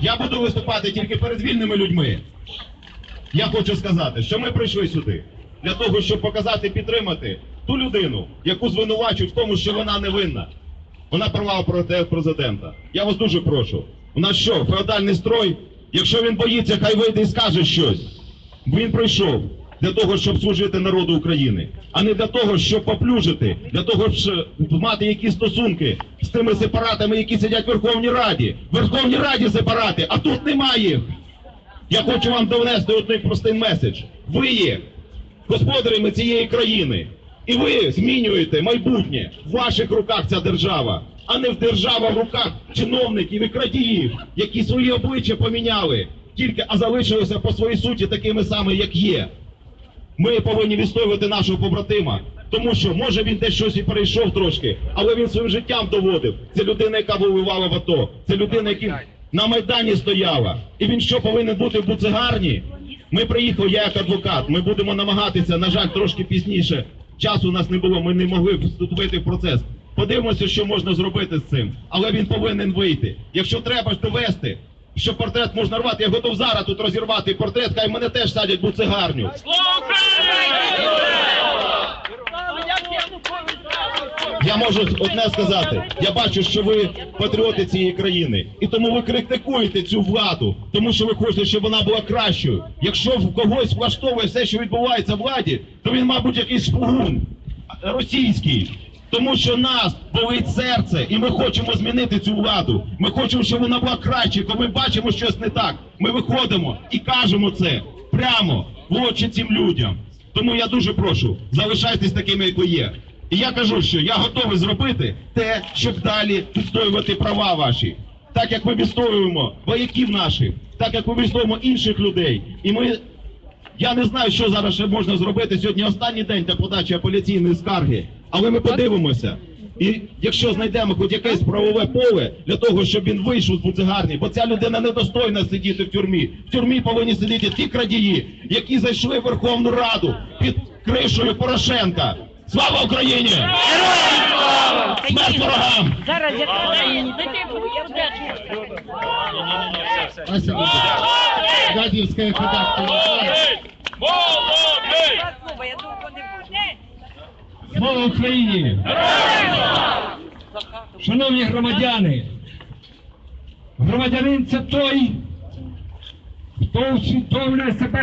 Я буду виступати тільки перед вільними людьми. Я хочу сказати, що ми прийшли сюди для того, щоб показати, підтримати ту людину, яку звинувачують в тому, що вона невинна. Вона провала проти президента. Я вас дуже прошу. У нас що, феодальний строй? Якщо він боїться, хай вийде і скаже щось. Він прийшов для того, щоб служити народу України, а не для того, щоб поплюжити, для того, щоб мати якісь стосунки тими сепаратами, які сидять в Верховній Раді. В Верховній Раді сепарати, а тут немає їх. Я хочу вам донести один простий меседж. Ви є господарями цієї країни. І ви змінюєте майбутнє. В ваших руках ця держава, а не в держава в руках чиновників і крадіїв, які свої обличчя поміняли, тільки а залишилися по своїй суті такими самими, як є. Ми повинні відстоювати нашого побратима, тому що може він десь щось і перейшов трошки, але він своїм життям доводив. Це людина, яка воювала в АТО, це людина, яка на майдані стояла. І він що повинен бути в буцегарні? Ми приїхали, я як адвокат. Ми будемо намагатися, на жаль, трошки пізніше. Часу у нас не було, ми не могли вступити в процес. Подивимося, що можна зробити з цим. Але він повинен вийти. Якщо треба ж довести, що портрет можна рвати, я готов зараз тут розірвати портрет, хай мене теж садять буцегарню. Я можу одне сказати. Я бачу, що ви патріоти цієї країни, і тому ви критикуєте цю владу, тому що ви хочете, щоб вона була кращою. Якщо в когось влаштовує все, що відбувається в владі, то він, мабуть, якийсь шпигун російський. Тому що нас болить серце, і ми хочемо змінити цю владу. Ми хочемо, щоб вона була краще. Коли ми бачимо щось не так, ми виходимо і кажемо це прямо в очі цим людям. Тому я дуже прошу, залишайтесь такими, як ви є. І я кажу, що я готовий зробити те, щоб далі відстоювати права ваші, так як ми відстоюємо вояків наших, так як ми відстоюємо інших людей. І ми я не знаю, що зараз ще можна зробити. Сьогодні останній день для подачі апеляційної скарги, але ми подивимося. І якщо знайдемо хоч якесь правове поле для того, щоб він вийшов з буцегарні, бо ця людина недостойна сидіти в тюрмі. В тюрмі повинні сидіти ті крадії, які зайшли в Верховну Раду під кришою Порошенка. Слава Україні! Смерть ворогам! Зараз я. Гадівська редакція. Слава Україні! Шановні громадяни, громадянин це той, хто усвідомлює себе